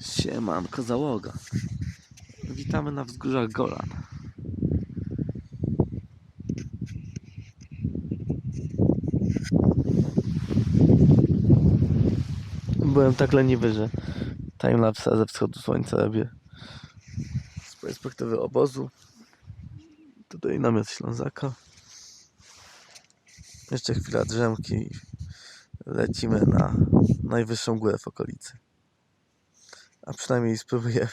Siemanko załoga. Witamy na wzgórzach Golan. Byłem tak leniwy, że timelapse ze wschodu słońca robię z perspektywy obozu. Tutaj namiot Ślązaka. Jeszcze chwila drzemki i lecimy na najwyższą górę w okolicy. A przynajmniej spróbujemy.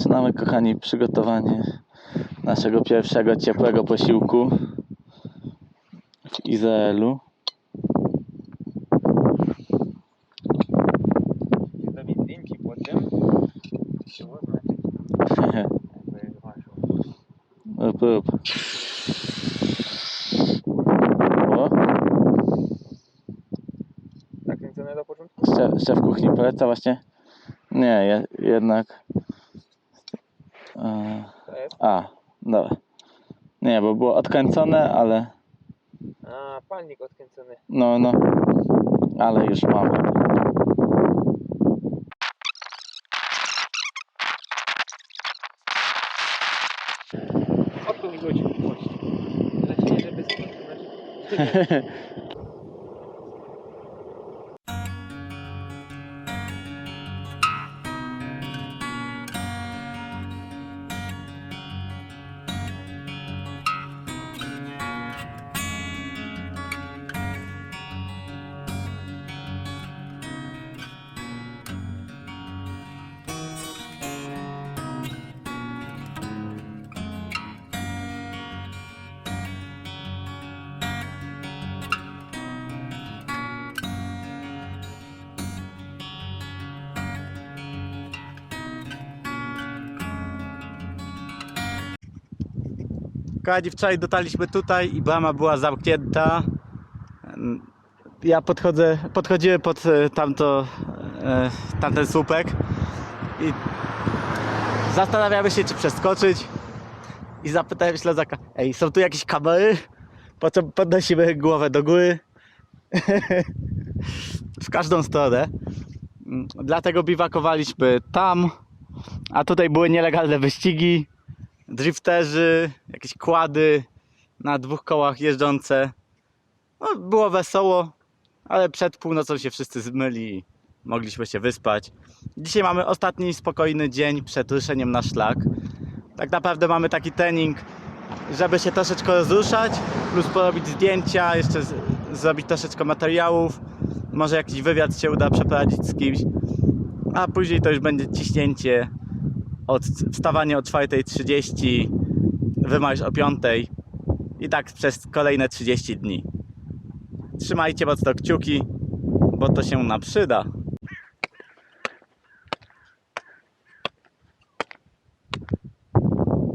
Zaczynamy, kochani, przygotowanie naszego pierwszego ciepłego posiłku w Izraelu. Rób, rób. O, Zakręcone do początku? szef, szef kuchni poleca właśnie? Nie, je, jednak. A, dobra. Nie, bo było odkręcone, ale A, palnik odkręcony. no, no. Ale już mamy. Odpływ mi godzi. Znaczy nie, żeby skończył. Kochani, wczoraj dotarliśmy tutaj i brama była zamknięta. Ja podchodzę, podchodziłem pod e, tamto, e, tamten słupek i zastanawiamy się, czy przeskoczyć. I zapytałem śledzaka, ej, są tu jakieś kamery? Po czym podnosimy głowę do góry. w każdą stronę. Dlatego biwakowaliśmy tam, a tutaj były nielegalne wyścigi drifterzy, jakieś kłady na dwóch kołach jeżdżące. No, było wesoło, ale przed północą się wszyscy zmyli i mogliśmy się wyspać. Dzisiaj mamy ostatni spokojny dzień przed ruszeniem na szlak. Tak naprawdę mamy taki trening, żeby się troszeczkę rozruszać, plus porobić zdjęcia, jeszcze z- zrobić troszeczkę materiałów. Może jakiś wywiad się uda przeprowadzić z kimś. A później to już będzie ciśnięcie od wstawanie o 4.30, wymarsz o 5.00 i tak przez kolejne 30 dni. Trzymajcie mocno kciuki, bo to się nam przyda.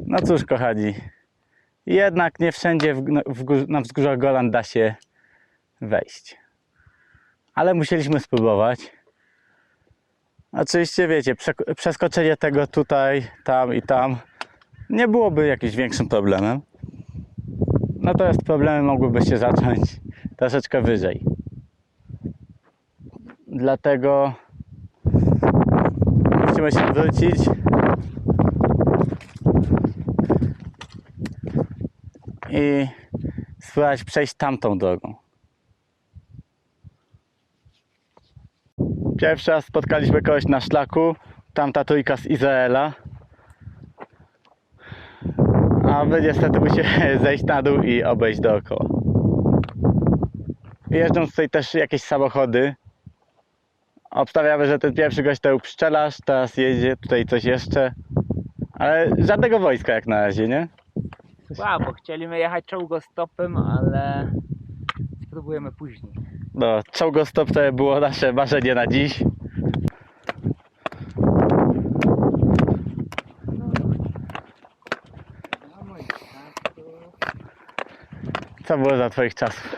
No cóż, kochani, jednak nie wszędzie w, w, na wzgórzach Golan da się wejść. Ale musieliśmy spróbować. Oczywiście wiecie, przeskoczenie tego tutaj, tam i tam nie byłoby jakimś większym problemem. Natomiast problemy mogłyby się zacząć troszeczkę wyżej. Dlatego musimy się wrócić. I spróbować przejść tamtą drogą. Pierwszy raz spotkaliśmy kogoś na szlaku, tamta trójka z Izraela. A my niestety musimy zejść na dół i obejść dookoła. Jeżdżą tutaj też jakieś samochody. Obstawiamy, że ten pierwszy gość to pszczelarz, teraz jedzie tutaj coś jeszcze. Ale żadnego wojska jak na razie, nie? Wow, bo chcieliśmy jechać czołgostopem, ale spróbujemy później. No, czołgostop to było nasze marzenie na dziś. Co było za twoich czasów?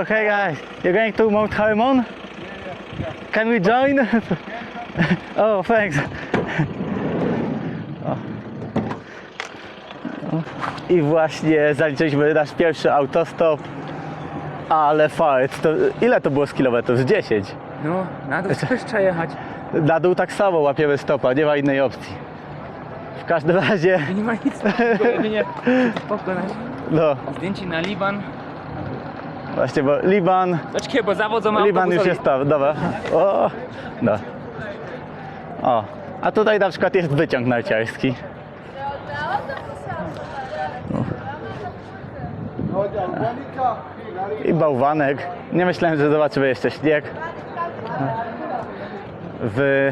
Hello, hey guys. You're going to Mount Hermon? Can we join? oh, thanks. O. O. I właśnie zaliczyliśmy nasz pierwszy autostop. Ale fart, to ile to było z kilometrów? Z 10. No, na dół też trzeba jechać. Na dół tak samo łapiemy stopa, nie ma innej opcji. W każdym razie, nie ma nic, jedynie pokonać. no Zdjęcie na Liban. Właśnie, bo Liban, Zaczekaj, bo zawodzą Liban już jest tam, dobra. O, no. O, a tutaj na przykład jest wyciąg narciarski. I bałwanek. Nie myślałem, że zobaczymy jeszcze śnieg. W...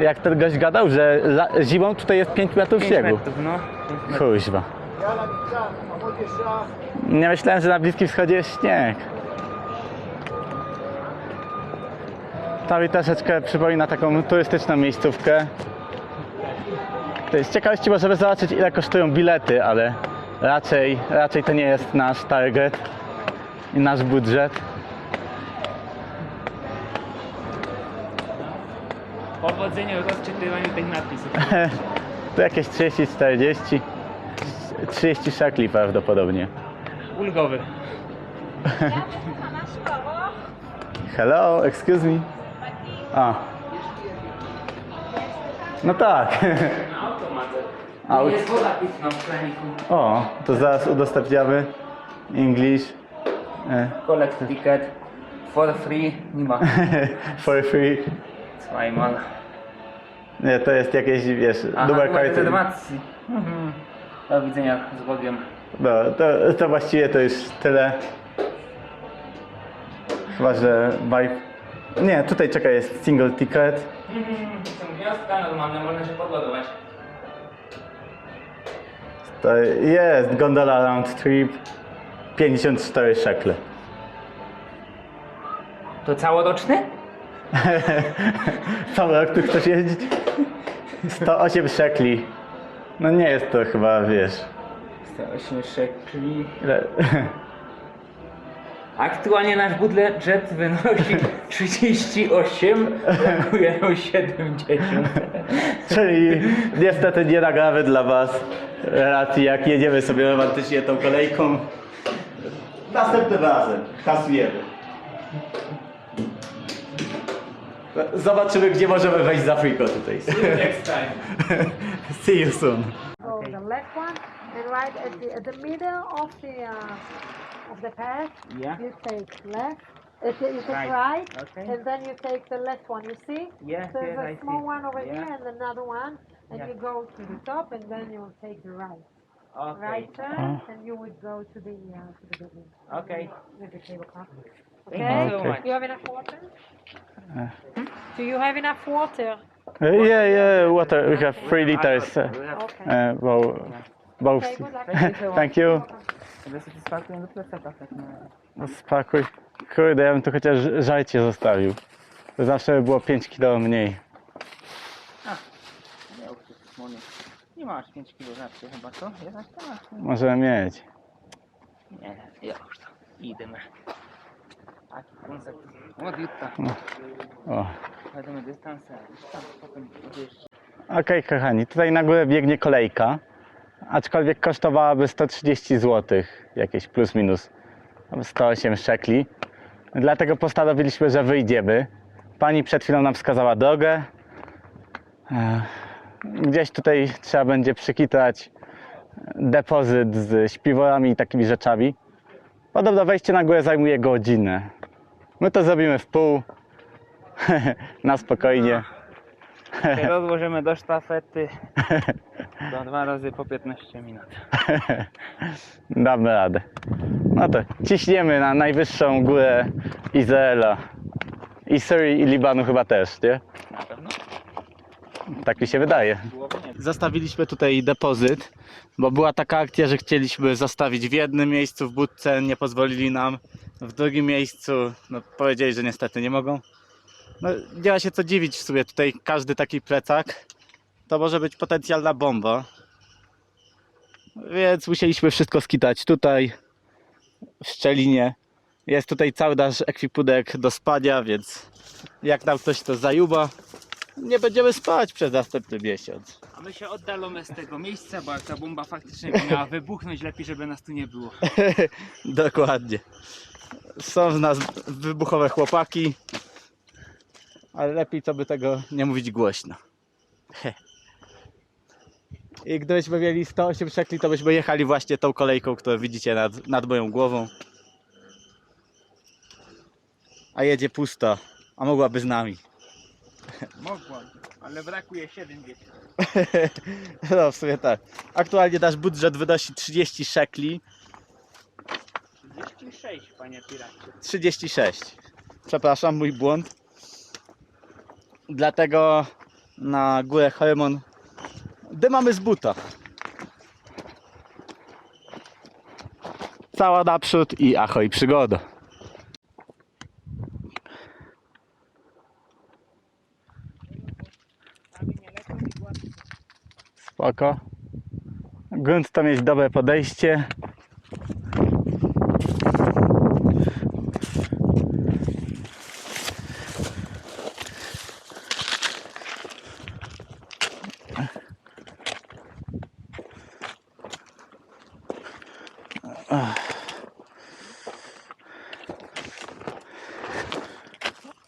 Jak ten gość gadał, że zimą tutaj jest 5 metrów śniegu. metrów, no. Nie myślałem, że na Bliskim Wschodzie jest śnieg. Ta mi troszeczkę przypomina taką turystyczną miejscówkę. To jest ciekawości możemy zobaczyć ile kosztują bilety, ale raczej, raczej to nie jest nasz target i nasz budżet. Powodzenia w odczytywaniu tych napisów. To jakieś 30-40, 30 szekli prawdopodobnie. Ulgowy. Hello, excuse me. A. No tak. Out. Jest woda pitna w. O, to zaraz udostępniamy English e, Collect ticket. For free. Nie ma. for free. Zweimal. Nie, to jest jakieś, wiesz, Aha, numer karty. Mhm. Do widzenia z Bogiem. No, to, to właściwie to już tyle. Chyba, że by... Nie, tutaj czekaj, jest single ticket. Mhm. Są gniazdka normalne, można się podładować. To jest gondola round trip. 54 szekle. To całoroczny? Cały rok tu chcesz jeździć? 108 szekli. No nie jest to chyba, wiesz... 108 szekli. Ile... Aktualnie nasz budżet wynosi 38, brakuje nam 70. Czyli niestety nie nagramy dla was relacji, jak jedziemy sobie romantycznie tą kolejką. Następnym razem kasujemy. Zobaczymy, gdzie możemy wejść z Afriką tutaj. Next time. See you soon. So the left one, and right at the, at the middle of the uh, of the path, Yeah. you take left. Uh, you you take Right. right, Okay. and then you take the left one. You see? Yes, There's yes, a I small see. one over Yeah. here and another one, and Yeah. you go to the top, and then you will take the right. Okay. Right turn, and you would go to the uh, to the building. Okay. With the cable car. Thank Okay. you so Okay. much. You have enough water? Do you have enough water? Uh, yeah, yeah, water. We have three liters. Uh, Okay. uh, well, both. Thank you tak No Spakuj. Kurde, ja bym tu chociaż żarcie zostawił. To zawsze by było 5 kilo mniej. Nie, masz 5 kg żarcie chyba, co? Jednak to masz. nie? Możemy mieć. Nie, ja już to. Idziemy. Taki. Od jutra. O. Będziemy dystansy, a dystans potem. Okej, kochani, tutaj na górę biegnie kolejka, aczkolwiek kosztowałaby 130 zł, jakieś plus minus 108 szekli. Dlatego postanowiliśmy, że wyjdziemy. Pani przed chwilą nam wskazała drogę. Gdzieś tutaj trzeba będzie przykitrać depozyt z śpiworami i takimi rzeczami. Podobno wejście na górę zajmuje godzinę. My to zrobimy w pół, na spokojnie. Się rozłożymy do sztafety. Do dwa razy po 15 minut. Damy radę. No to ciśniemy na najwyższą górę Izraela. I Syrii i Libanu chyba też, nie? Na pewno. Tak mi się wydaje. Zostawiliśmy tutaj depozyt, bo była taka akcja, że chcieliśmy zostawić w jednym miejscu w budce, nie pozwolili nam. W drugim miejscu no, powiedzieli, że niestety nie mogą. No, nie ma się co dziwić w sumie, tutaj każdy taki plecak to może być potencjalna bomba. Więc musieliśmy wszystko skitać tutaj, w szczelinie. Jest tutaj cały nasz ekwipunek do spania, więc jak nam ktoś to zajuba, nie będziemy spać przez następny miesiąc. A my się oddalamy z tego miejsca, bo jak ta bomba faktycznie miała wybuchnąć, lepiej, żeby nas tu nie było. Dokładnie. Są z nas wybuchowe chłopaki, ale lepiej co by tego nie mówić głośno. I gdybyśmy mieli 108 szekli, to byśmy jechali właśnie tą kolejką, którą widzicie nad, nad moją głową. A jedzie pusto, a mogłaby z nami. Mogła, ale brakuje 70. No w sumie tak. Aktualnie nasz budżet wynosi 30 szekli. 36, panie piracie. 36. Przepraszam, mój błąd. Dlatego na górę Horemon dymamy z buta. Cała naprzód i ahoj przygoda. Spoko. Grunt to mieć dobre podejście.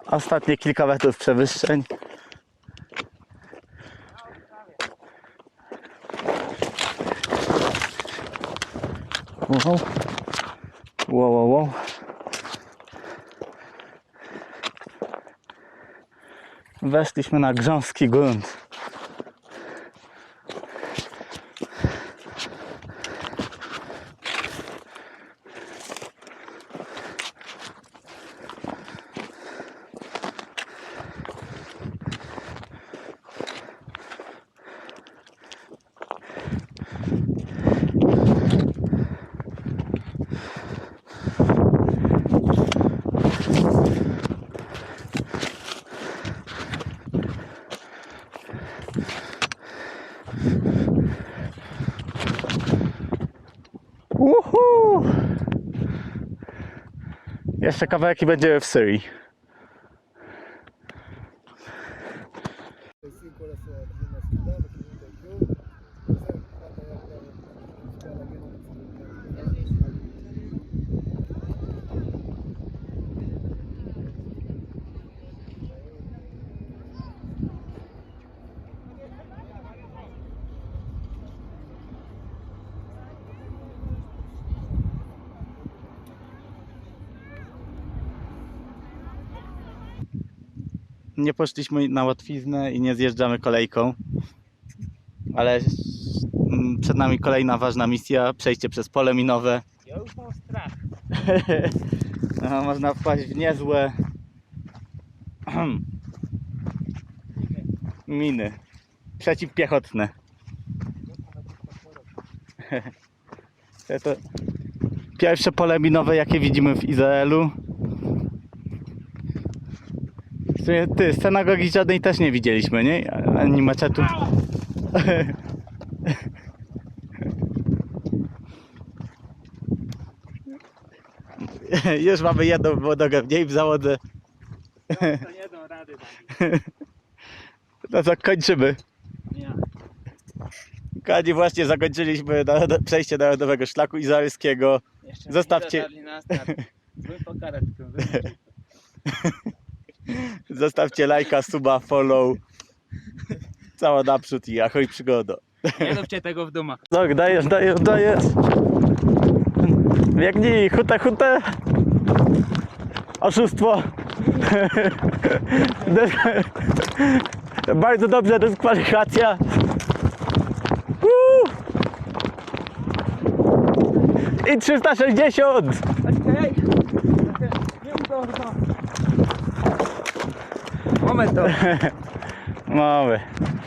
Ostatnie kilka metrów przewyższeń. Wow. Wow, wow, wow. Weszliśmy na grząski grunt. Uhu! Jeszcze kawałek i będziemy w Syrii. Nie poszliśmy na łatwiznę i nie zjeżdżamy kolejką. Ale przed nami kolejna ważna misja, przejście przez pole minowe. Ja już mam strach. No, można wpaść w niezłe miny przeciwpiechotne. To pierwsze pole minowe, jakie widzimy w Izraelu. W sumie ty, scenagogii żadnej też nie widzieliśmy, nie? Ani maczetu. Już mamy jedną nogę mniej w załodze. To nie dam rady. Dani. No to kończymy. Kochani, właśnie zakończyliśmy na, na przejście narodowego szlaku izraelskiego. Jeszcze Zostawcie- nie dotarli na start. Zły po karetkę. wyłączył. Zostawcie lajka, suba, follow. Cała naprzód i ahoj przygoda. Nie róbcie tego w domach. No, dajesz, dajesz, dajesz. Biegnij, hutę, hutę. Oszustwo. Bardzo dobrze, dyskwalifikacja. I 360. Okej. Nie udało. Moment to. Mamy. Ula,